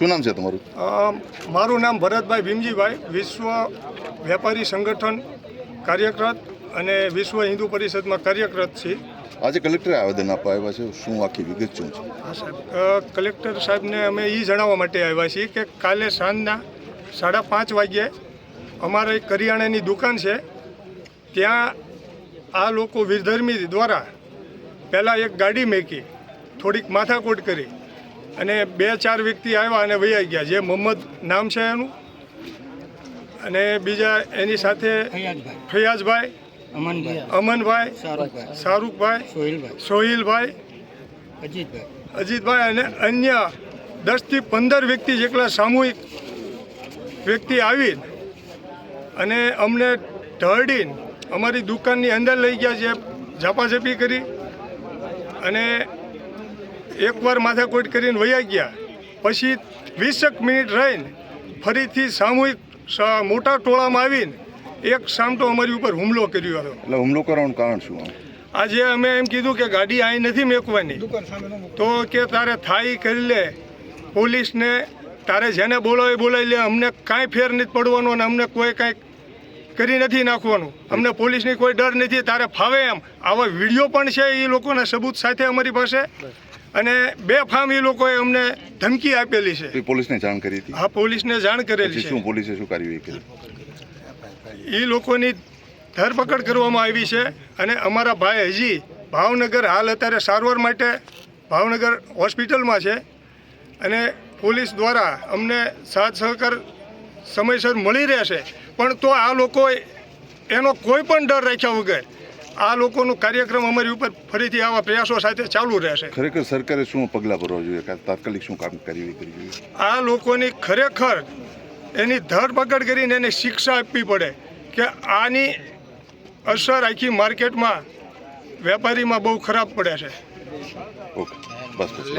શું નામ છે તમારું? મારું નામ ભરતભાઈ ભીમજીભાઈ વિશ્વ વેપારી સંગઠન કાર્યરત અને વિશ્વ હિન્દુ પરિષદમાં કાર્યરત છે આજે કલેક્ટરે આવેદન આપવા આવ્યા છે શું આખી વિગત શું છે? હા સાહેબ. કલેક્ટર સાહેબને અમે એ જણાવવા માટે આવ્યા છીએ કે કાલે સાંજના સાડા પાંચ વાગ્યે અમારા એક કરિયાણાની દુકાન છે. ત્યાં આ લોકો વિધર્મી દ્વારા પહેલાં એક ગાડી મેકી થોડીક માથાકૂટ કરી. અને બે ચાર વ્યક્તિ આવ્યા અને વૈયા ગયા. જે મોહમ્મદ નામ છે એનું અને બીજા એની સાથે ફૈયાજભાઈ. ફૈયાઝભાઈ અમનભાઈ. શાહરૂખભાઈ. સોહિલભાઈ. અજીતભાઈ. અને અન્ય દસથી પંદર વ્યક્તિ જેટલા સામૂહિક વ્યક્તિ આવી અને અમને ઢળીને અમારી દુકાનની અંદર લઈ ગયા છે ઝાપાઝપી કરી અને એકવાર માથાકૂટ કરીને વયા ગયા. પછી વીસેક મિનિટ રહીને ફરીથી સામૂહિક સ- મોટા ટોળામાં આવીને એક સામટો અમારી ઉપર હુમલો કર્યો હતો. એટલે હુમલો કરવાનું કારણ શું આજે અમે એમ કીધું કે ગાડી અહીં નથી મેકવાની. તો કે તારે થાય કરી લે. પોલીસને તારે જેને બોલાવે બોલાવી લે. અમને કાંઈ ફેર નથી પડવાનો અને અમને કોઈ કાંઈ કરી નથી નાખવાનું. અમને પોલીસની કોઈ ડર નથી. તારે ફાવે એમ. આવા વીડિયો પણ છે એ લોકોના સબૂત સાથે અમારી પાસે. અને બે ફામ એ લોકોએ અમને ધમકી આપેલી છે. પોલીસને જાણ કરી હતી? હા પોલીસને જાણ કરેલી છે. શું પોલીસે શું કાર્યવાહી કરી? એ લોકોની ધરપકડ કરવામાં આવી છે અને અમારા ભાઈ હજી ભાવનગર હાલ અત્યારે સારવાર માટે ભાવનગર હોસ્પિટલમાં છે અને પોલીસ દ્વારા અમને સાથ સહકાર સમયસર મળી રહેશે. પણ તો આ લોકો એનો કોઈ પણ ડર રાખ્યા વગર આ લોકોનો કાર્યક્રમ અમારી ઉપર ફરીથી આવા પ્રયાસો સાથે ચાલુ રહેશે. ખરેખર સરકારે શું પગલાં ભરવા જોઈએ? તાત્કાલિક શું કામ કરવી જોઈએ? આ લોકોની ખરેખર એની ધરપકડ કરીને એને શિક્ષા આપવી પડે કે આની અસર આખી માર્કેટમાં વેપારીમાં બહુ ખરાબ પડે છે. ઓકે. બસ બસ.